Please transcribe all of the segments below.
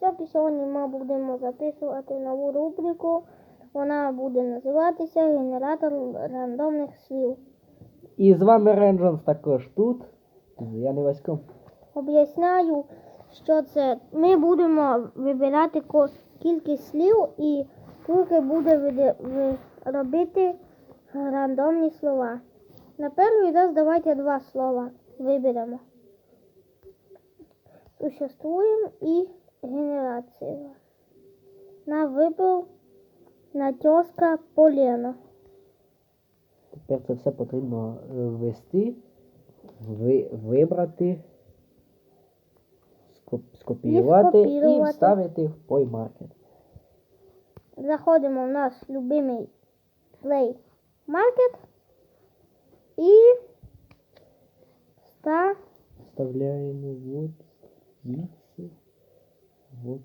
Сьогодні сьогодні ми будемо записувати нову рубрику. Вона буде називатися Генератор рандомних слів. І з вами Ренджонс також тут. Я не Васько. Об'ясняю, що це. Ми будемо вибирати кількість слів і тільки буде робити рандомні слова. На перший раз давайте два слова виберемо. Существуємо і генерація. На вибор на тьоска полено. Тепер це все потрібно е, ввести, ви, вибрати, скоп- скопіювати і, скопіювати. вставити в Play Market. Заходимо в наш любимий Play Market і Вставляємо вот звідси, вот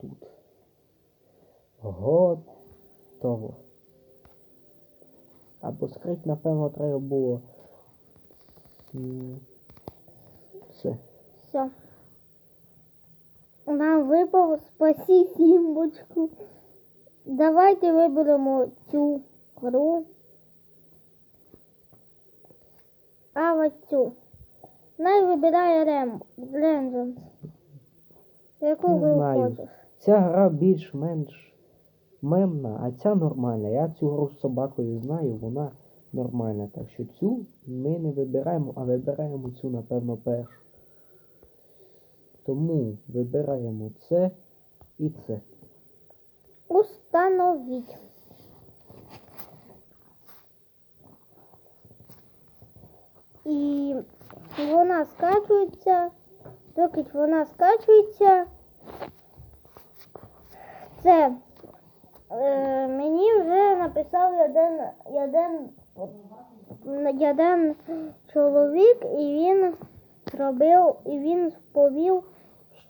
тут. Готово. Або скрить, напевно, треба було. Все. все. Нам випав спасі сімбочку. Давайте виберемо цю гру. А ось цю. Най вибирає Рем, Ренджонс. Яку Не гру знаю. хочеш? Ця гра більш-менш мемна, а ця нормальна. Я цю гру з собакою знаю, вона нормальна. Так що цю ми не вибираємо, а вибираємо цю, напевно, першу. Тому вибираємо це і це. Установіть. І вона скачується. Доки вона скачується. Це е, мені вже написав один, один, один чоловік, і він зробив, і він повів,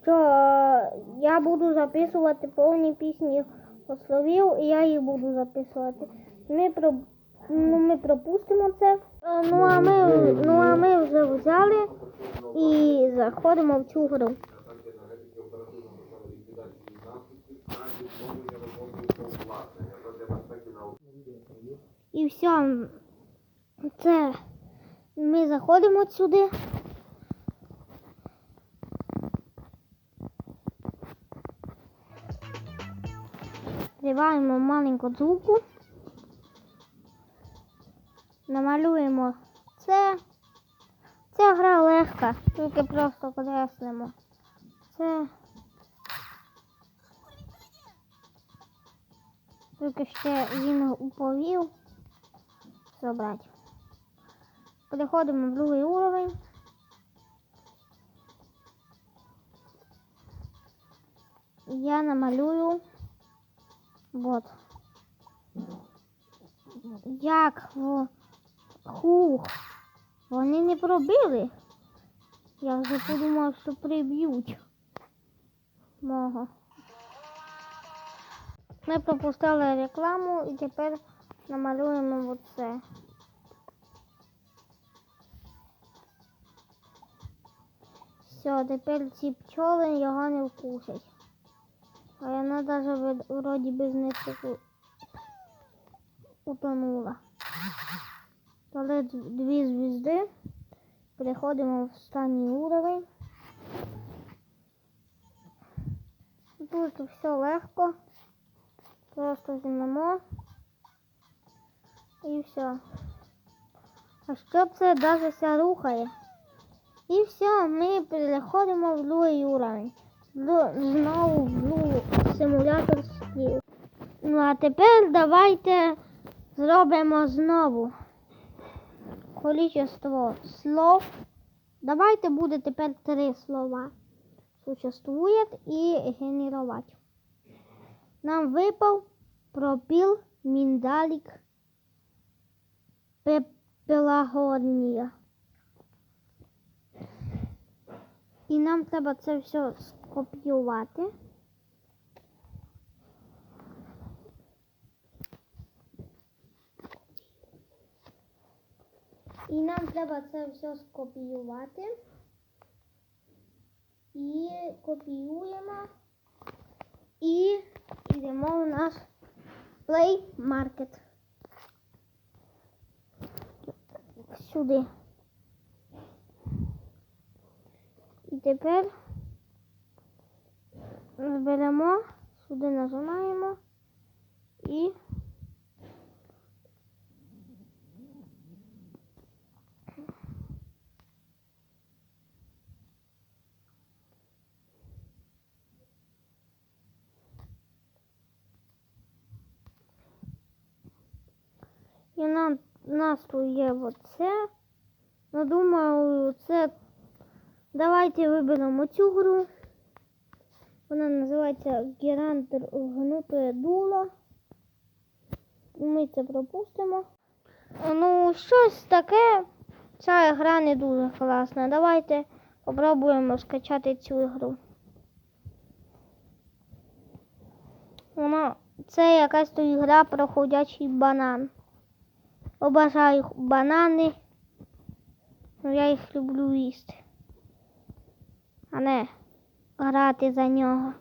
що е, я буду записувати повні пісні словів, і я їх буду записувати. Ми про ну, ми пропустимо це. Е, Ну а ми ну а ми вже взяли і заходимо в цю гру. І все. Це ми заходимо сюди. Вдіваємо маленьку звуку. Намалюємо це. Ця гра легка, тільки просто креслимо. Це. Тільки ще він уповів. Забрати. Переходимо в другий уровень. Я намалюю. Вот. Як в хух. Вони не пробили. Я вже подумав, що приб'ють. Мого. Ми пропустили рекламу і тепер намалюємо оце. Все, тепер ці пчоли його не вкусять. А вона навіть вроді без них утонула. Дали дві звізди. Переходимо в останній уровень. Тут все легко. Просто знімемо. І все. А що це навіть рухає? І все, ми переходимо в другий уровень. Знову в другий симулятор слів. Ну а тепер давайте зробимо знову количество слов. Давайте буде тепер три слова. Существує і генерувати. Нам випав пропіл міндалік пепелагонія. І нам треба це все скопіювати. І нам треба це все скопіювати. І копіюємо і йдемо в наш Play Market. Сюди. І тепер беремо, сюди нажимаємо і І на нас тут є оце. Ну, думаю, це. Давайте виберемо цю гру. Вона називається Герантер гнутое дуло. Ми це пропустимо. Ну, щось таке. Ця гра не дуже класна. Давайте попробуємо скачати цю ігру. Вона це якась тут гра про ходячий банан. Обожаю банани. Ну, я їх люблю їсти. А не грати за нього.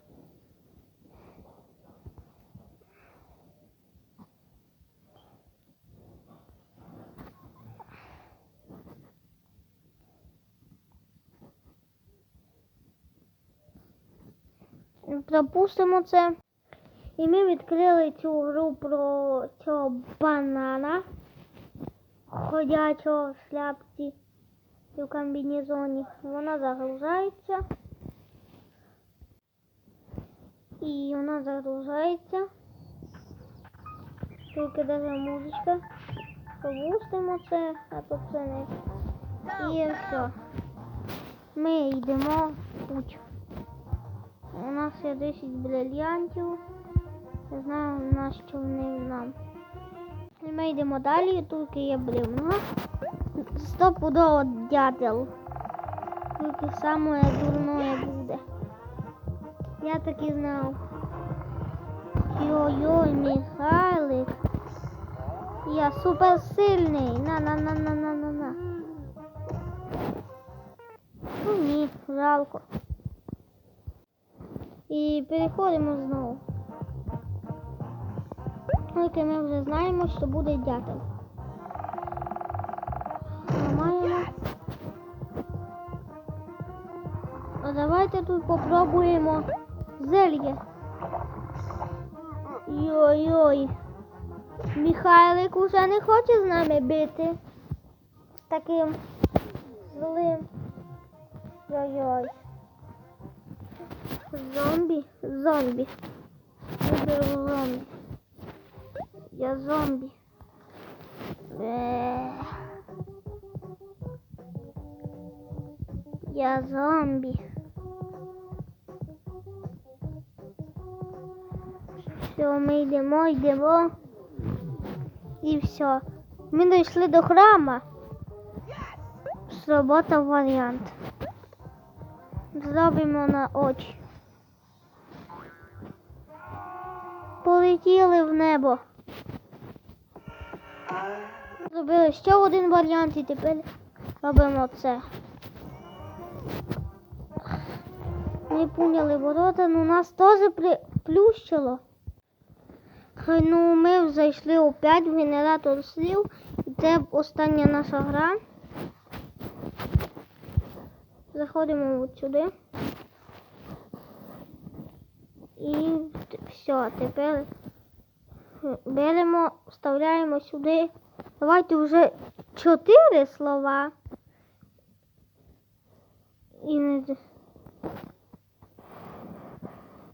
Пропустимо це. І ми відкрили цю гру про цього банана ходячого в шляпці і в комбінезоні. Вона загружається. І вона загружається. Тільки даже музичка. Пропустимо це, а то це не. І все. Ми йдемо в путь. У нас є 10 брильянтів. Не знаю, на що вони нам. І ми йдемо далі, тільки є бревно. Стопудово дятел. Тільки саме дурное буде. Я так і знав. Йой-йой, Михайлик. Я суперсильний. На-на-на-на-на-на-на. Ну ні, жалко. І переходимо знову. Тільки ми вже знаємо, що буде дятел. Ламаємо. А давайте тут попробуємо зелье. Йой-йой. Михайлик уже не хоче з нами бити. Таким злим. Йой-йой. Зомбі? Зомбі. Зомбі. Я зомбі. Бе. Я зомбі. Все, ми йдемо, йдемо. І все. Ми дійшли до храма. Сработав варіант. Зробимо на очі. Полетіли в небо. Зробили ще один варіант і тепер робимо це. Ми поняли ворота, ну нас теж плющило. Хай, Ну, ми зайшли опять в генератор слів. І це остання наша гра. Заходимо от сюди. І все, тепер беремо, вставляємо сюди. Давайте вже чотири слова. І не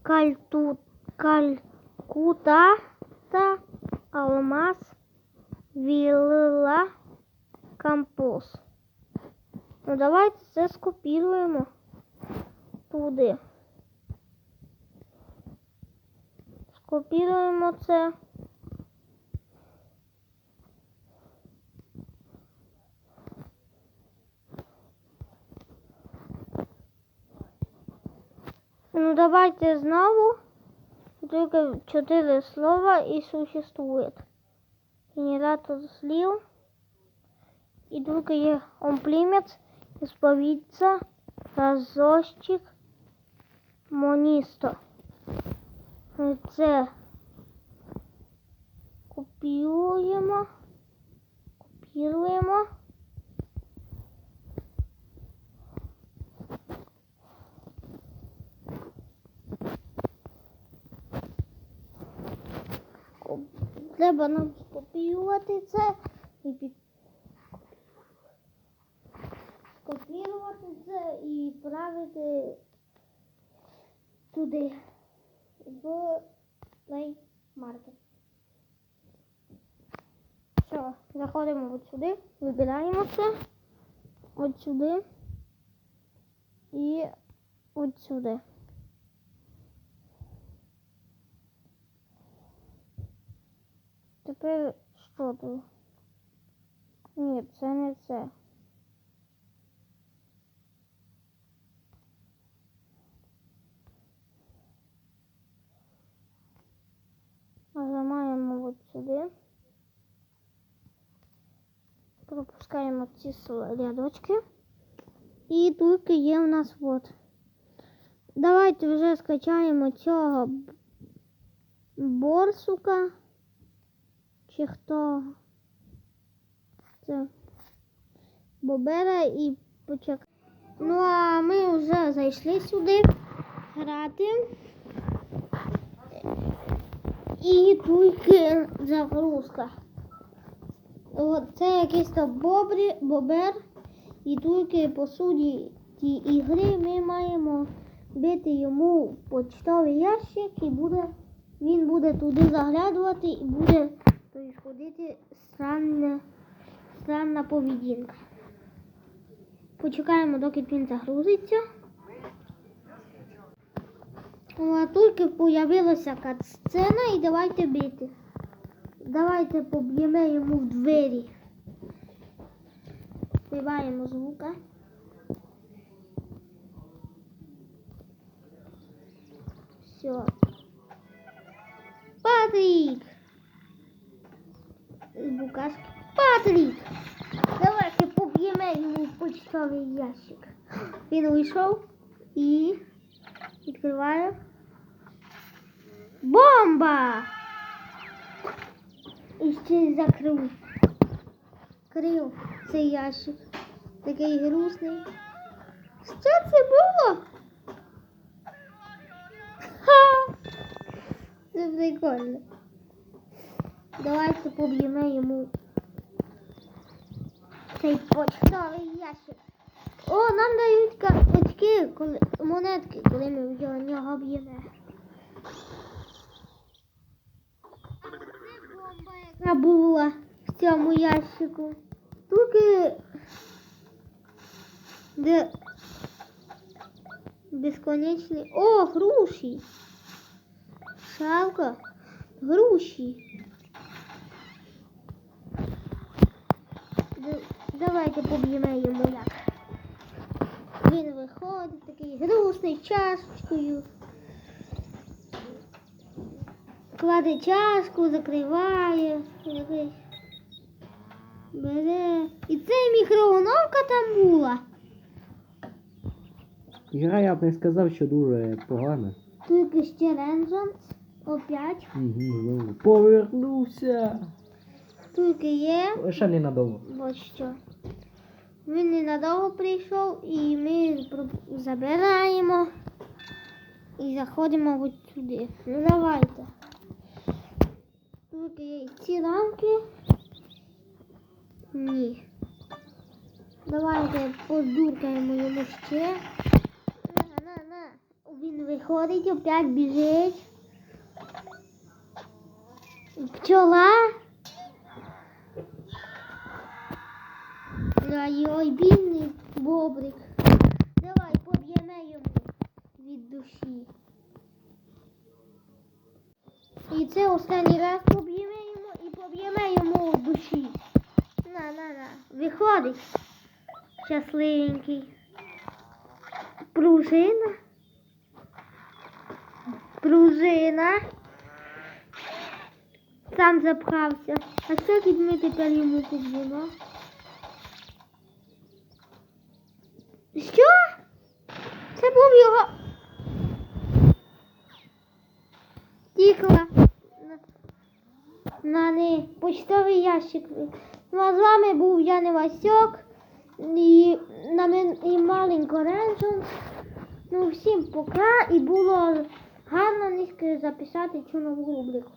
кальту, калькута, та, алмаз, вілла, кампус. Ну давайте це скопіруємо туди. Скопіруємо це. Ну давайте знову. Только чотири слова і существует. Генератор слів. І только є комплімент, сповідця, разощик, моністо. Це копіюємо. Копіюємо. Треба нам скопіювати це і під... скопіювати це і відправити туди в Play Market. Все, заходимо от сюди, вибираємо це, от сюди і от сюди. Тепер що тут? Ні, це не це. Нажимаємо от сюди. Пропускаємо ці рядочки. І тут є у нас от. Давайте вже скачаємо цього борсука. Чи хто? Це Бобера і почек. Ну а ми вже зайшли сюди грати. І тільки загрузка. От це якийсь там бобрі, бобер. І тільки по суді ті ігри ми маємо бити йому почтовий ящик і буде, він буде туди заглядувати і буде происходити странна, странна поведінка. Почекаємо, доки він загрузиться. А тільки появилася кат-сцена і давайте бити. Давайте поб'ємо йому в двері. Співаємо звука. Все. Патрик! Букашки. Патрик! Давайте поб'ємо йому почтовий ящик. Він вийшов і відкриває. Бомба! І ще закрив. Крив цей ящик. Такий грустний. Що це було? Ха! Це прикольно. Давайте поб'ємо йому цей почтовий ящик. О, нам дають очки, коли, монетки, коли ми в нього б'ємо. бомба, яка була в цьому ящику. Тільки де безконечний. О, груші. Шалка. Груші. Давайте поб'ємо йому як. Він виходить такий грустний чашечкою. Кладе чашку, закриває. якийсь Бере. І це мікроволновка там була. Гра я б не сказав, що дуже погана. Тільки ще Ренджанс. Опять. Угу, знову. Повернувся. Тільки є. Лише ненадовго. Ось що. Він ненадовго прийшов і ми забираємо і заходимо от сюди. Ну давайте. Тільки є ці рамки. Ні. Давайте подуркаємо йому ще. На, на, на. Він виходить, опять біжить. Пчола. Ой, ой, бідний бобрик. Давай поб'ємо йому від душі. І це останній раз поб'ємо йому і поб'ємо йому в душі. На, на, на. Виходить. Щасливенький. Пружина. Пружина. Сам запхався. А що ми тепер йому поб'ємо? Що? Це був його. Тікла. на не почтовий ящик. Ну а з вами був Яни Васьок і, на мен, і маленько Ренсон. Ну всім пока і було гарно низько записати цю нову рубрику.